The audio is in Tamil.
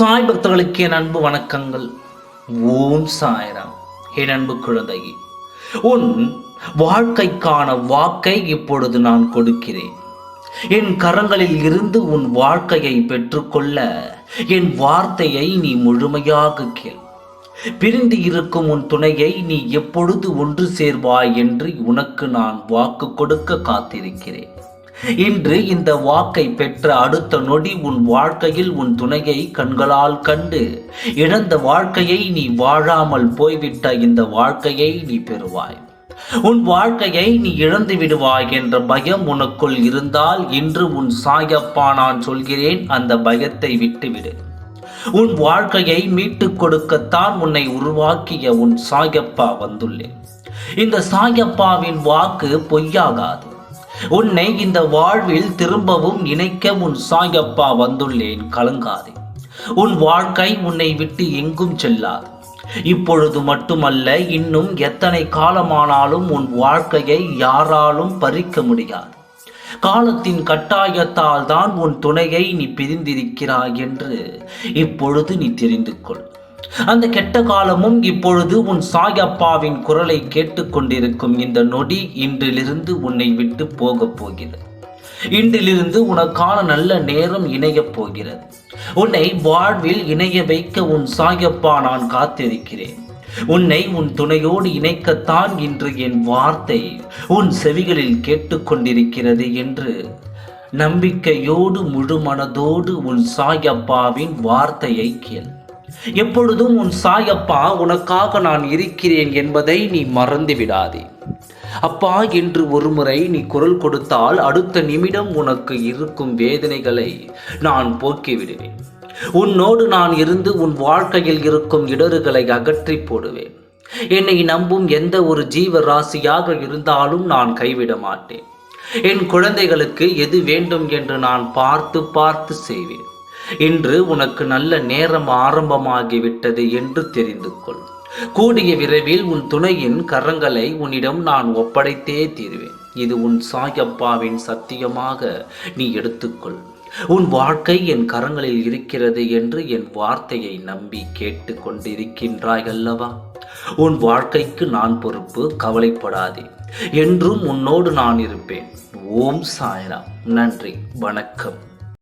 சாய் பக்தர்களுக்கு என் அன்பு வணக்கங்கள். ஓம் சாய்ராம். என் அன்பு குழந்தையே உன் வாழ்க்கைக்கான வாக்கை இப்பொழுது நான் கொடுக்கிறேன். என் கரங்களில் இருந்து உன் வாழ்க்கையை பெற்றுக்கொள்ள என் வார்த்தையை நீ முழுமையாக கேள். பிரிந்து இருக்கும் உன் துணையை நீ எப்பொழுது ஒன்று சேர்வாய் என்று உனக்கு நான் வாக்கு கொடுக்க காத்திருக்கிறேன். இன்று இந்த வாக்கை பெற்ற அடுத்த நொடி உன் வாழ்க்கையில் உன் துணையை கண்களால் கண்டு இழந்த வாழ்க்கையை நீ வாழாமல் போய்விட்ட இந்த வாழ்க்கையை நீ பெறுவாய். உன் வாழ்க்கையை நீ இழந்து விடுவாய் என்ற பயம் உனக்குள் இருந்தால் இன்று உன் சாயப்பா நான் சொல்கிறேன் அந்த பயத்தை விட்டுவிடு. உன் வாழ்க்கையை மீட்டுக் கொடுக்கத்தான் உன்னை உருவாக்கிய உன் சாயப்பா வந்துள்ளேன். இந்த சாயப்பாவின் வாக்கு பொய்யாகாது. உன்னை இந்த வாழ்வில் திரும்பவும் இணைக்க உன் சாயப்பா வந்துள்ளேன் கலங்காதே. உன் வாழ்க்கை உன்னை விட்டு எங்கும் செல்லாது. இப்பொழுது மட்டுமல்ல இன்னும் எத்தனை காலமானாலும் உன் வாழ்க்கையை யாராலும் பறிக்க முடியாது. காலத்தின் கட்டாயத்தால் தான் உன் துணையை நீ பிரிந்திருக்கிறாய் என்று இப்பொழுது நீ தெரிந்து கொள். அந்த கெட்ட காலமும் இப்பொழுது உன் சாயப்பாவின் குரலை கேட்டுக்கொண்டிருக்கும் இந்த நொடி இன்றிலிருந்து உன்னை விட்டு போகப் போகிறது. இன்றிலிருந்து உனக்கான நல்ல நேரம் இணையப் போகிறது. உன்னை வாழ்வில் இணைய வைக்க உன் சாயப்பா நான் காத்திருக்கிறேன். உன்னை உன் துணையோடு இணைக்கத்தான் இன்று என் வார்த்தை உன் செவிகளில் கேட்டுக்கொண்டிருக்கிறது என்று நம்பிக்கையோடு முழு மனதோடு உன் சாயப்பாவின் வார்த்தையை கேள். எப்பொழுதும் உன் சாயப்பா உனக்காக நான் இருக்கிறேன் என்பதை நீ மறந்து விடாதே அப்பா என்று ஒருமுறை நீ குரல் கொடுத்தால் அடுத்த நிமிடம் உனக்கு இருக்கும் வேதனைகளை நான் போக்கி விடுவேன் உன்னோடு நான் இருந்து உன் வாழ்க்கையில் இருக்கும் இடறுகளை அகற்றி போடுவேன். என்னை நம்பும் எந்த ஒரு ஜீவ ராசியாக இருந்தாலும் நான் கைவிட மாட்டேன். என் குழந்தைகளுக்கு எது வேண்டும் என்று நான் பார்த்து பார்த்து செய்வேன். இன்று உனக்கு நல்ல நேரம் ஆரம்பமாகிவிட்டது என்று தெரிந்து கொள். கூடிய விரைவில் உன் துணையின் கரங்களை உன்னிடம் நான் ஒப்படைத்தே தீருவேன். இது உன் சாயப்பாவின் சத்தியமாக நீ எடுத்துக்கொள். உன் வாழ்க்கை என் கரங்களில் இருக்கிறது என்று என் வார்த்தையை நம்பி கேட்டு கொண்டிருக்கின்றாய் அல்லவா உன் வாழ்க்கைக்கு நான் பொறுப்பு கவலைப்படாதே. என்றும் உன்னோடு நான் இருப்பேன். ஓம் சாய்ராம். நன்றி. வணக்கம்.